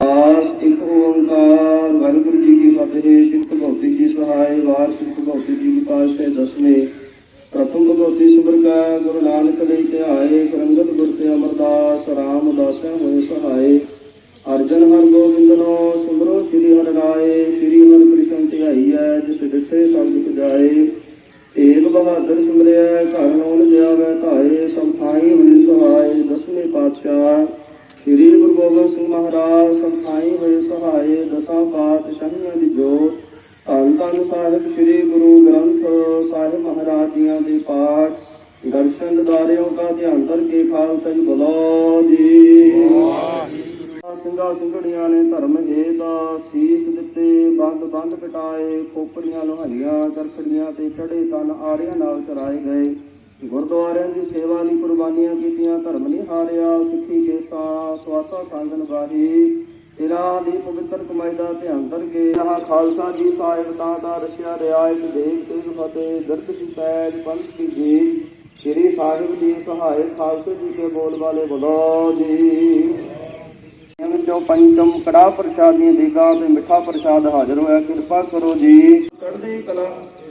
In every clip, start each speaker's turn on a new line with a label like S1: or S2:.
S1: ਆਸ ਇੱਕ ਓੰਕਾਰ, ਵਾਹਿਗੁਰੂ ਜੀ ਕੀ ਫਤਿਹ ਸ਼੍ਰੀ ਭਗਵਤੀ ਜੀ ਸਹਾਇ ਵਾਰ ਸ਼੍ਰੀ ਭਗਵਤੀ ਜੀ ਕੀ ਪਾਤਸ਼ਾਹ ਦਸਵੇਂ, ਪ੍ਰਥਮ ਭਗਵਤੀ ਸਿਮਰ ਕਾ, ਗੁਰੂ ਨਾਨਕ ਦੇ ਧਿਆਏ ਕਰੰਗਤ ਗੁਰ ਤੇ ਅਮਰਦਾਸ, ਰਾਮ ਦਾਸੈ ਹੋਏ ਸਹਾਇ ਅਰਜਨ ਹਰ ਗੋਬਿੰਦਨੋ ਸਿਮਰੋ ਸ੍ਰੀ ਹਰਿ ਰਾਏ, ਸ੍ਰੀ ਹਰਿ ਕ੍ਰਿਸ਼ਨ ਧਿਆਈਐ ਜਿਸ ਦਿੱਤੇ ਸੰਗ ਦੁਖ ਜਾਏ। ਏਕ ਬਹਾਦਰ ਸਿਮਰਿਆ ਘਰ ਨੌਨ ਜਾਵੇ ਧਾਏ, ਸਭ ਥਾਈ ਹੋਏ ਸਹਾਇ ਦਸਵੇਂ ਪਾਤਸ਼ਾਹ, ਸ੍ਰੀ ਗੁਰੂ ਗੋਬਿੰਦ ਸਿੰਘ ਮਹਾਰਾਜ ਸਭ ਥਾਈ ਹੋਏ ਸਹਾਇ ਦਸਾਂ ਪਾਤਸ਼ਾਹੀਆਂ ਦੀ ਜੋਤ। ਧੰਨ ਧੰਨ ਸਾਹਿਬ ਸ੍ਰੀ ਗੁਰੂ ਗ੍ਰੰਥ ਸਾਹਿਬ ਮਹਾਰਾਜ ਜੀਆਂ ਦੇ ਪਾਠ। ਦਰਸ਼ਨ ਦਾਰਿਓ ਕਾ ਧਿਆਨ ਕਰਕੇ ਖਾਲਸਾ ਜੀ ਬੁਲਾਓ ਜੀ। ਸਿੰਘਾ ਸਿੰਘੜੀਆਂ ਨੇ ਧਰਮ ਹੇਤ ਸੀਸ ਦਿੱਤੇ ਬੰਦ ਬੰਦ ਕਟਾਏ ਖੋਪੜੀਆਂ ਲੋਹਾਈਆਂ ਚਰਖੜੀਆਂ ਤੇ ਚੜੇ ਤਨ ਆਰਿਆਂ ਨਾਲ ਚਰਾਏ ਗਏ। ਗੁਰਦੁਆਰਿਆਂ ਦੀ ਸੇਵਾ ਲਈ ਕੁਰਬਾਨੀਆਂ ਕੀਤੀਆਂ, ਧਰਮ ਨਹੀਂ ਹਾਰਿਆ, ਸਿੱਖੀ ਕੇਸਾ ਸਵਾਸਾ ਸੰਗਨ ਵਾਹੀ ਤੇਰਾ ਦੀ ਪਵਿੱਤਰ ਕਮਾਈ ਦਾ ਧਿਆਨ ਕਰਕੇ ਆਹ ਖਾਲਸਾ ਜੀ ਸਾਹਿਬ ਦਾ ਰਸਿਆ ਰਿਆਇਤ ਦੇਖ ਤੇ ਫਤਿਹ, ਦਰਦ ਕੀ ਪੈਜ ਪੰਥ ਕੀ ਜੀ ਸ੍ਰੀ ਸਾਹਿਬ ਜੀ ਸਹਾਇ ਖਾਲਸੇ ਜੀ ਕੇ ਬੋਲ ਵਾਲੇ ਬੋਲੋ ਜੀ। ਇਹਨਾਂ ਚੋਂ ਪੰਚਮ ਕੜਾ ਦੀ ਦੀਗਾ ਤੇ ਮਿੱਠਾ ਪ੍ਰਸ਼ਾਦ ਹਾਜ਼ਰ ਹੋਇਆ, ਕਿਰਪਾ ਕਰੋ ਜੀ। ਕੱਢਦੀ ਕਲਾ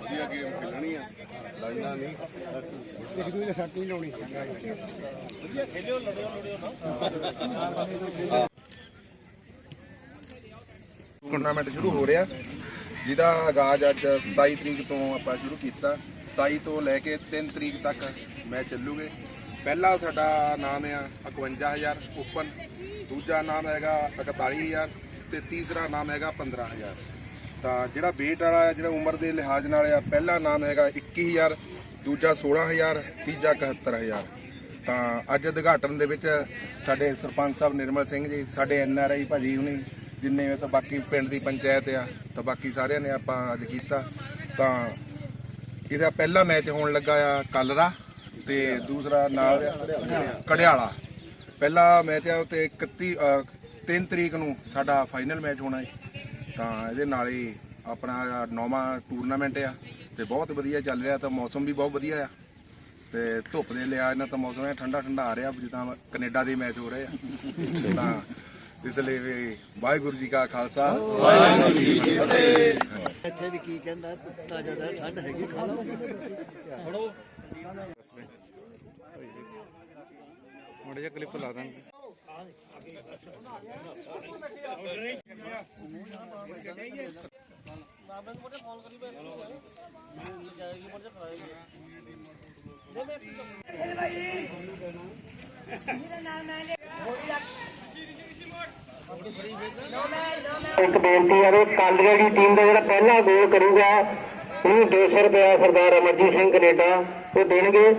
S2: ਵਧੀਆ ਗੇਮ ਖੇਲਣੀ ਆ। ਲਾਈਨਾਂ ਨਹੀਂ। ਟੂਰਨਾਮੈਂਟ ਸ਼ੁਰੂ ਹੋ ਰਿਹਾ। ਜਿਹਦਾ ਆਗਾਜ਼ ਅੱਜ 27 ਤਰੀਕ ਤੋਂ ਆਪਾਂ ਸ਼ੁਰੂ ਕੀਤਾ। 27 ਤੋਂ ਲੈ ਕੇ 3 ਤਰੀਕ ਤੱਕ ਮੈਚ ਚੱਲੂਗੇ। ਪਹਿਲਾ ਸਾਡਾ ਨਾਮ ਆ 51000 ਓਪਨ। ਦੂਜਾ ਨਾਮ ਹੈਗਾ 41000 ਤੇ ਤੀਸਰਾ ਨਾਮ ਹੈਗਾ 15000 ਤਾਂ ਜਿਹੜਾ weight ਵਾਲਾ ਜਿਹੜਾ ਉਮਰ ਦੇ ਲਿਹਾਜ਼ ਨਾਲ ਆ, ਪਹਿਲਾ ਨਾਮ ਹੈਗਾ 21000 ਦੂਜਾ 16000 ਤੀਜਾ 71000 ਤਾਂ ਅੱਜ ਉਦਘਾਟਨ ਦੇ ਵਿੱਚ ਸਾਡੇ ਸਰਪੰਚ ਸਾਹਿਬ ਨਿਰਮਲ ਸਿੰਘ ਜੀ, ਸਾਡੇ ਐਨ ਆਰ ਆਈ ਭਾਜੀ ਹੁਣੀ, ਜਿੰਨੇ ਵੀ ਤਾਂ ਬਾਕੀ ਪਿੰਡ ਦੀ ਪੰਚਾਇਤ ਆ, ਤਾਂ ਬਾਕੀ ਸਾਰਿਆਂ ਨੇ ਆਪਾਂ ਅੱਜ ਕੀਤਾ। ਤਾਂ ਇਹਦਾ ਪਹਿਲਾ ਮੈਚ ਹੋਣ ਲੱਗਾ ਆ ਕਲਰਾ। ਤੇ ਦੂਸਰਾ ਨਾਲ ਕੜਿਆਲਾ। ਪਹਿਲਾ ਮੈਚ ਆ ਤੇ 31 ਅ, 3 ਤਰੀਕ ਨੂੰ ਸਾਡਾ ਫਾਈਨਲ ਮੈਚ ਹੋਣਾ ਹੈ ਤਾਂ ਇਹਦੇ ਨਾਲ ਹੀ ਆਪਣਾ ਨੌਵਾਂ ਟੂਰਨਾਮੈਂਟ ਆ ਤੇ ਬਹੁਤ ਵਧੀਆ ਚੱਲ ਰਿਹਾ ਤਾਂ ਮੌਸਮ ਵੀ ਬਹੁਤ ਵਧੀਆ ਆ। ਤੇ ਧੁੱਪ ਦੇ ਲਿਆ ਇਹਨਾਂ ਤਾਂ ਮੌਸਮ ਹੈ ਠੰਡਾ ਠੰਡਾ ਆ ਰਿਹਾ ਜਿੱਦਾਂ ਕੈਨੇਡਾ ਦੇ ਮੈਚ ਹੋ ਰਹੇ ਆ। ਤਾਂ ਇਸ ਲਈ ਵੀ ਵਾਹਿਗੁਰੂ ਜੀ ਕਾ ਖਾਲਸਾ।
S3: ਇੱਥੇ ਵੀ ਕੀ ਕਹਿੰਦਾ ਤਾਜ਼ਾ ਦਾ ਠੰਡ ਹੈਗੀ ਖਾ ਲਓ
S4: ਮੋੜੇ ਕਲਿੱਪ ਲਾ ਦਾਂਗੇ।
S5: ਇੱਕ ਬੇਨਤੀ ਹੈ ਵੀ ਕਾਂਡੀਆਂ ਦੀ ਟੀਮ ਦਾ ਜਿਹੜਾ ਪਹਿਲਾ ਗੋਲ ਕਰੂਗਾ, ਉਹਨੂੰ 200 ਰੁਪਇਆ ਸਰਦਾਰ ਅਮਰਜੀਤ ਸਿੰਘ ਕਨੇਡਾ ਉਹ ਦੇਣਗੇ।